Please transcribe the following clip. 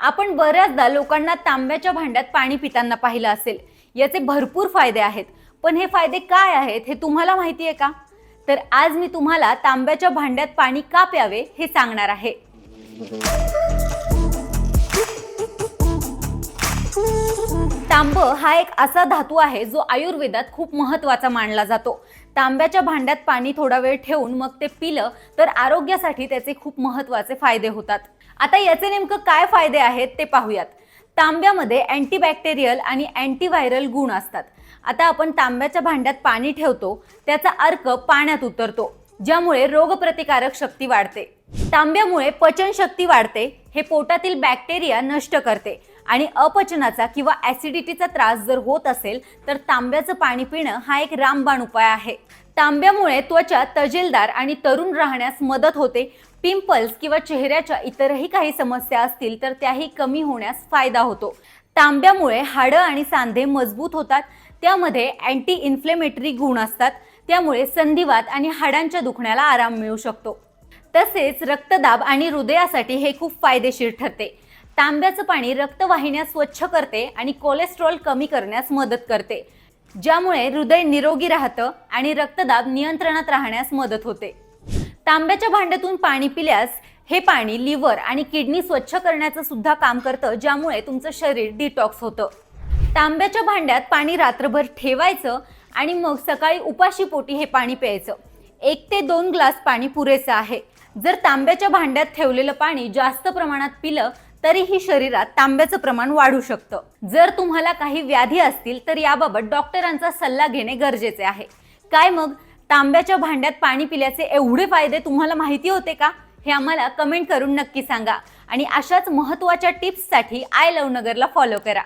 आपण बऱ्याचदा लोकांना तांब्याच्या भांड्यात पाणी पिताना पाहिलं असेल. याचे भरपूर फायदे आहेत. पण हे फायदे काय आहेत हे तुम्हाला माहिती आहे का? तर आज मी तुम्हाला तांब्याच्या भांड्यात पाणी का प्यावे हे सांगणार आहे. तांब हा एक असा धातू आहे जो आयुर्वेदात खूप महत्त्वाचा मानला जातो. तांब्याच्या भांड्यात पाणी थोडा वेळ ठेवून मग ते पिलं तर आरोग्यासाठी त्याचे खूप महत्त्वाचे फायदे होतात. आता याचे नेमकं काय फायदे आहेत ते पाहूयात. तांब्यामध्ये अँटीबॅक्टेरियल आणि अँटीव्हायरल गुण असतात. आता आपण तांब्याच्या भांड्यात पाणी ठेवतो त्याचा अर्क पाण्यात उतरतो ज्यामुळे रोगप्रतिकारक शक्ती वाढते. तांब्यामुळे पचनशक्ती वाढते हे पोटातील बॅक्टेरिया नष्ट करते. आणि अपचनाचा किंवा ॲसिडिटीचा त्रास जर होत असेल तर तांब्याचं पाणी पिणं हा एक रामबाण उपाय आहे. तांब्यामुळे त्वचा तजेलदार आणि तरुण राहण्यास मदत होते. पिंपल्स किंवा चेहऱ्याच्या इतरही काही समस्या असतील तर त्याही कमी होण्यास फायदा होतो. तांब्यामुळे हाडं आणि सांधे मजबूत होतात. त्यामध्ये अँटी इन्फ्लेमेटरी गुण असतात. त्यामुळे संधिवात आणि हाडांच्या दुखण्याला आराम मिळू शकतो. तसेच रक्तदाब आणि हृदयासाठी हे खूप फायदेशीर ठरते. तांब्याचं पाणी रक्तवाहिन्या स्वच्छ करते आणि कोलेस्ट्रॉल कमी करण्यास मदत करते ज्यामुळे हृदय निरोगी राहतं आणि रक्तदाब नियंत्रणात राहण्यास मदत होते. तांब्याच्या भांड्यातून पाणी पिल्यास हे पाणी लिव्हर आणि किडनी स्वच्छ करण्याचं सुद्धा काम करतं ज्यामुळे तुमचं शरीर डिटॉक्स होतं. तांब्याच्या भांड्यात पाणी रात्रभर ठेवायचं आणि मग सकाळी उपाशी पोटी हे पाणी प्यायचं. एक ते दोन ग्लास पाणी पुरेसं आहे. जर तांब्याच्या भांड्यात ठेवलेलं पाणी जास्त प्रमाणात पिलं तरीही शरीरात तांब्याचं प्रमाण वाढू शकतं. जर तुम्हाला काही व्याधी असतील तर याबाबत डॉक्टरांचा सल्ला घेणे गरजेचे आहे. काय मग? तांब्याच्या भांड्यात पाणी पिल्याचे एवढे फायदे तुम्हाला माहिती होते का? हे आम्हाला कमेंट करून नक्की सांगा. आणि अशाच महत्त्वाच्या टिप्ससाठी आय लव नगरला फॉलो करा.